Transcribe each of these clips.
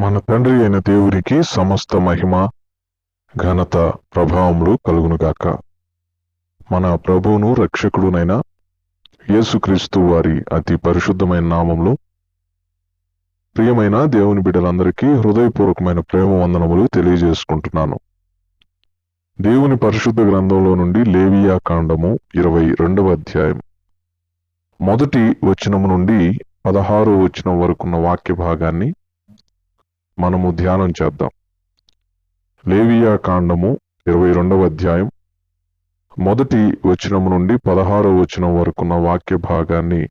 మన తండ్రి అయిన దేవునికి సమస్త మహిమ ఘనత ప్రభావములు కలుగునుగాక. మన ప్రభువును రక్షకుడునైన యేసుక్రీస్తు వారి అతి పరిశుద్ధమైన నామంలో ప్రియమైన దేవుని బిడ్డలందరికీ హృదయపూర్వకమైన ప్రేమ వందనములు తెలియజేసుకుంటున్నాను. దేవుని పరిశుద్ధ గ్రంథంలో నుండి లేవియా కాండము ఇరవై రెండవ అధ్యాయం. మొదటి వచనము నుండి పదహారో వచనం వరకున్న వాక్య భాగాన్ని మనము ధ్యానం చేద్దాం. లేవియా కాండము ఇరవై రెండవ అధ్యాయం. మొదటి వచనం నుండి పదహారో వచనం వరకున్న వాక్య భాగాన్ని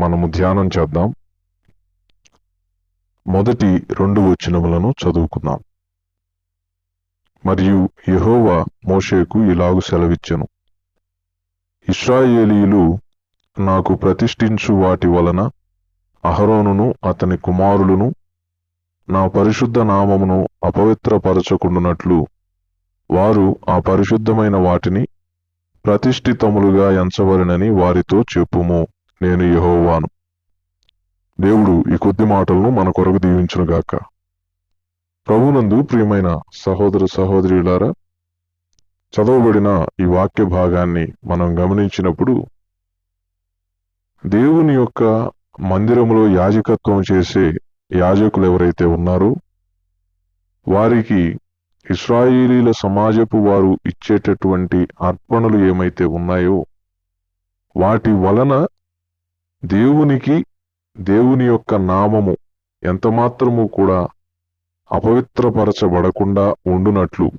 మనము ధ్యానం చేద్దాం. మొదటి రెండు వచనములను చదువుకుందాం. మరియు యహోవా మోషేకు ఇలాగు సెలవిచ్చెను. ఇస్రాయేలీలు నాకు ప్రతిష్ఠించు వాటి వలన అహరోనును అతని కుమారులను నా పరిశుద్ధ నామమును అపవిత్రపరచకుండునట్లు వారు ఆ పరిశుద్ధమైన వాటిని ప్రతిష్ఠితములుగా ఎంచవలెనని వారితో చెప్పుము. నేను యహోవాను. దేవుడు ఈ కొద్ది మాటలను మన కొరకు దీవించునుగాక. ప్రభునందు ప్రియమైన సహోదర సహోదరులారా చదవబడిన ఈ వాక్య భాగాన్ని మనం గమనించినప్పుడు దేవుని యొక్క మందిరములో యాజకత్వం చేసే యాజకులు ఎవరైతే ఉన్నారో వారికి ఇస్రాయేలీల సమాజపు వారు ఇచ్చేటటువంటి అర్పణలు ఏమైతే ఉన్నాయో వాటి వలన దేవునికి దేవుని యొక్క నామము ఎంత మాత్రము కూడా అపవిత్రపరచబడకుండా ఉండునట్లు.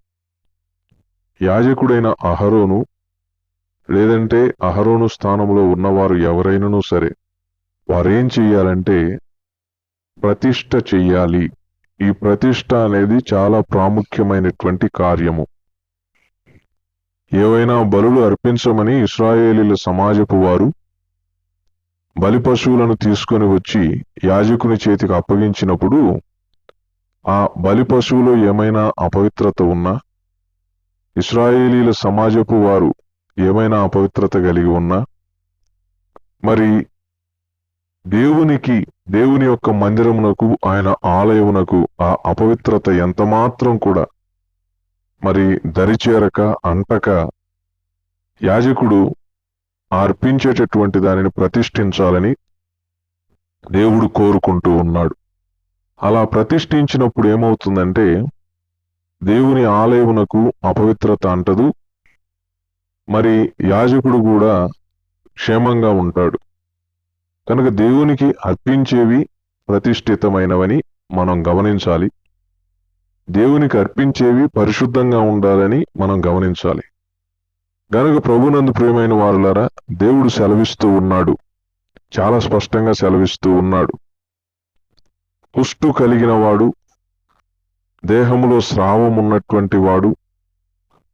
యాజకుడైన అహరోను లేదంటే అహరోను స్థానంలో ఉన్నవారు ఎవరైనను సరే వారేం చేయాలంటే ప్రతిష్ట చెయ్యాలి. ఈ ప్రతిష్ట అనేది చాలా ప్రాముఖ్యమైనటువంటి కార్యము. ఏవైనా బలులు అర్పించమని ఇస్రాయేలీల సమాజపు వారు బలి పశువులను తీసుకొని వచ్చి యాజకుని చేతికి అప్పగించినప్పుడు ఆ బలి పశువులో ఏమైనా అపవిత్రత ఉన్నా ఇస్రాయేలీల సమాజపు వారు ఏమైనా అపవిత్రత కలిగి ఉన్నా మరి దేవునికి దేవుని యొక్క మందిరమునకు ఆయన ఆలయమునకు ఆ అపవిత్రత ఎంత మాత్రం కూడా మరి దరిచేరక అంటక యాజకుడు అర్పించేటటువంటి దానిని ప్రతిష్ఠించాలని దేవుడు కోరుకుంటూ ఉన్నాడు. అలా ప్రతిష్ఠించినప్పుడు ఏమవుతుందంటే దేవుని ఆలయమునకు అపవిత్రత అంటదు మరి యాజకుడు కూడా క్షేమంగా ఉంటాడు. కనుక దేవునికి అర్పించేవి ప్రతిష్ఠితమైనవని మనం గమనించాలి. దేవునికి అర్పించేవి పరిశుద్ధంగా ఉండాలని మనం గమనించాలి. గనుక ప్రభునందు ప్రియమైన వారులారా దేవుడు సెలవిస్తూ ఉన్నాడు. చాలా స్పష్టంగా సెలవిస్తూ ఉన్నాడు. కుష్టు కలిగిన వాడు దేహంలో స్రావం ఉన్నటువంటి వాడు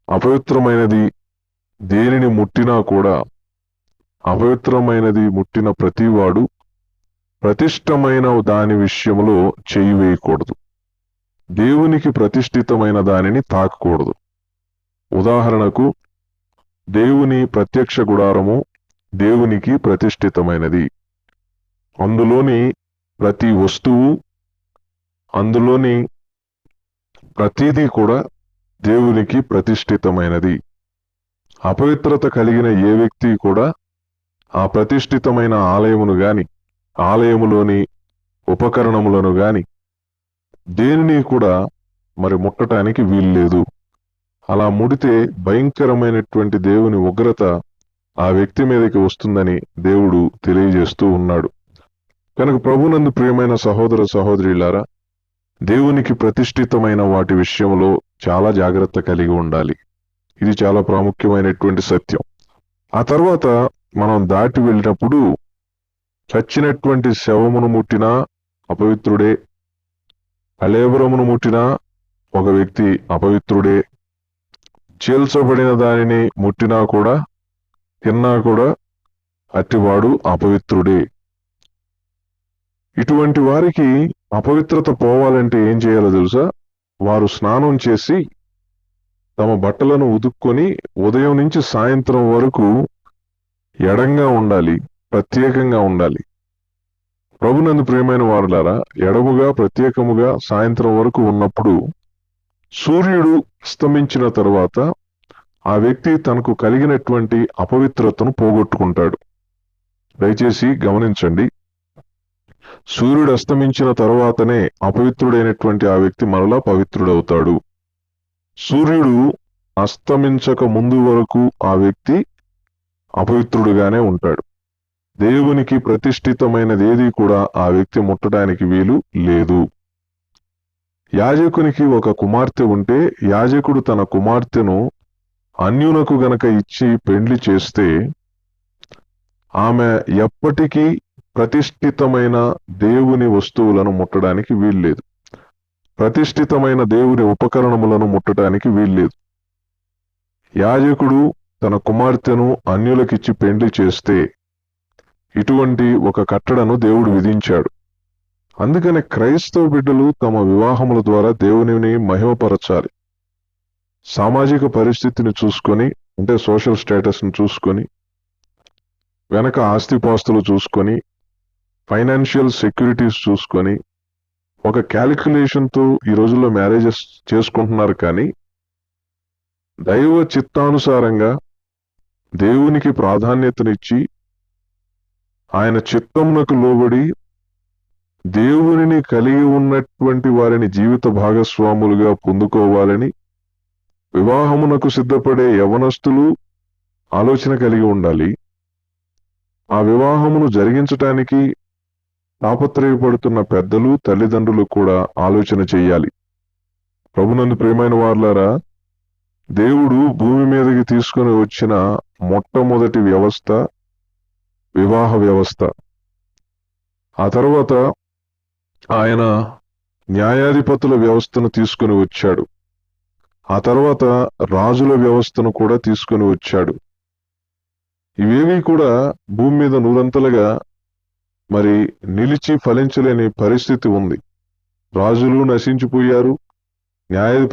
అపవిత్రమైనది దేనిని ముట్టినా కూడా అపవిత్రమైనది ముట్టిన ప్రతివాడు ప్రతిష్టమైన దాని విషయంలో చేయి వేయకూడదు. దేవునికి ప్రతిష్ఠితమైన దానిని తాకకూడదు. ఉదాహరణకు దేవుని ప్రత్యక్ష గుడారము దేవునికి ప్రతిష్ఠితమైనది. అందులోని ప్రతి వస్తువు అందులోని ప్రతిదీ కూడా దేవునికి ప్రతిష్ఠితమైనది. అపవిత్రత కలిగిన ఏ వ్యక్తి కూడా ఆ ప్రతిష్ఠితమైన ఆలయమును గాని ఆలయములోని ఉపకరణములను గాని దేనిని కూడా మరి ముట్టటానికి వీల్లేదు. అలా ముడితే భయంకరమైనటువంటి దేవుని ఉగ్రత ఆ వ్యక్తి మీదకి వస్తుందని దేవుడు తెలియజేస్తూ ఉన్నాడు. కనుక ప్రభునందు ప్రియమైన సహోదర సహోదరులారా దేవునికి ప్రతిష్ఠితమైన వాటి విషయంలో చాలా జాగ్రత్త కలిగి ఉండాలి. ఇది చాలా ప్రాముఖ్యమైనటువంటి సత్యం. ఆ తర్వాత మనం దాటి వెళ్ళినప్పుడు చచ్చినటువంటి శవమును ముట్టినా అపవిత్రుడే కళేబరమును ముట్టినా ఒక వ్యక్తి అపవిత్రుడే. చీల్చబడిన దానిని ముట్టినా కూడా తిన్నా కూడా అట్టివాడు అపవిత్రుడే. ఇటువంటి వారికి అపవిత్రత పోవాలంటే ఏం చేయాలో తెలుసా? వారు స్నానం చేసి తమ బట్టలను ఉదుక్కొని ఉదయం నుంచి సాయంత్రం వరకు ఎడంగా ఉండాలి ప్రత్యేకంగా ఉండాలి. ప్రభునందు ప్రియమైన వారులారా ఎడముగా ప్రత్యేకముగా సాయంత్రం వరకు ఉన్నప్పుడు సూర్యుడు అస్తమించిన తరువాత ఆ వ్యక్తి తనకు కలిగినటువంటి అపవిత్రతను పోగొట్టుకుంటాడు. దయచేసి గమనించండి. సూర్యుడు అస్తమించిన తరువాతనే అపవిత్రుడైనటువంటి ఆ వ్యక్తి మరలా పవిత్రుడవుతాడు. సూర్యుడు అస్తమించక ముందు వరకు ఆ వ్యక్తి అపవిత్రుడుగానే ఉంటాడు. దేవునికి ప్రతిష్ఠితమైనది ఏది కూడా ఆ వ్యక్తి ముట్టడానికి వీలు లేదు. యాజకునికి ఒక కుమార్తె ఉంటే యాజకుడు తన కుమార్తెను అన్యునకు గనక ఇచ్చి పెండ్లి చేస్తే ఆమె ఎప్పటికీ ప్రతిష్ఠితమైన దేవుని వస్తువులను ముట్టడానికి వీల్లేదు ప్రతిష్ఠితమైన దేవుని ఉపకరణములను ముట్టడానికి వీల్లేదు యాజకుడు తన కుమార్తెను అన్యులకిచ్చి పెండ్లి చేస్తే ఇటువంటి ఒక కట్టడను దేవుడు విధించాడు. అందుకని క్రైస్తవ బిడ్డలు తమ వివాహముల ద్వారా దేవునిని మహిమపరచాలి. సామాజిక పరిస్థితిని చూసుకొని అంటే సోషల్ స్టేటస్ని చూసుకొని వెనక ఆస్తిపాస్తులు చూసుకొని ఫైనాన్షియల్ సెక్యూరిటీస్ చూసుకొని ఒక క్యాలిక్యులేషన్తో ఈ రోజుల్లో మ్యారేజెస్ చేసుకుంటున్నారు కానీ దైవ చిత్తానుసారంగా దేవునికి ప్రాధాన్యతనిచ్చి ఆయన చిత్తమునకు లోబడి దేవునిని కలిగి ఉన్నటువంటి వారిని జీవిత భాగస్వాములుగా పొందుకోవాలని వివాహమునకు సిద్ధపడే యవనస్తులు ఆలోచన కలిగి ఉండాలి. ఆ వివాహమును జరిగించటానికి తాపత్రయపడుతున్న పెద్దలు తల్లిదండ్రులు కూడా ఆలోచన చేయాలి. ప్రభునందు ప్రేమైన వార్లారా దేవుడు భూమి మీదకి తీసుకుని వచ్చిన మొట్టమొదటి వ్యవస్థ వివాహ వ్యవస్థ. ఆ తర్వాత ఆయన న్యాయాధిపతుల వ్యవస్థను తీసుకుని వచ్చాడు. ఆ తర్వాత రాజుల వ్యవస్థను కూడా తీసుకుని వచ్చాడు. ఇవేవి కూడా భూమి మీద నూరంతలుగా మరి నిలిచి ఫలించలేని పరిస్థితి ఉంది. రాజులు నశించిపోయారు న్యాయాధిపతులు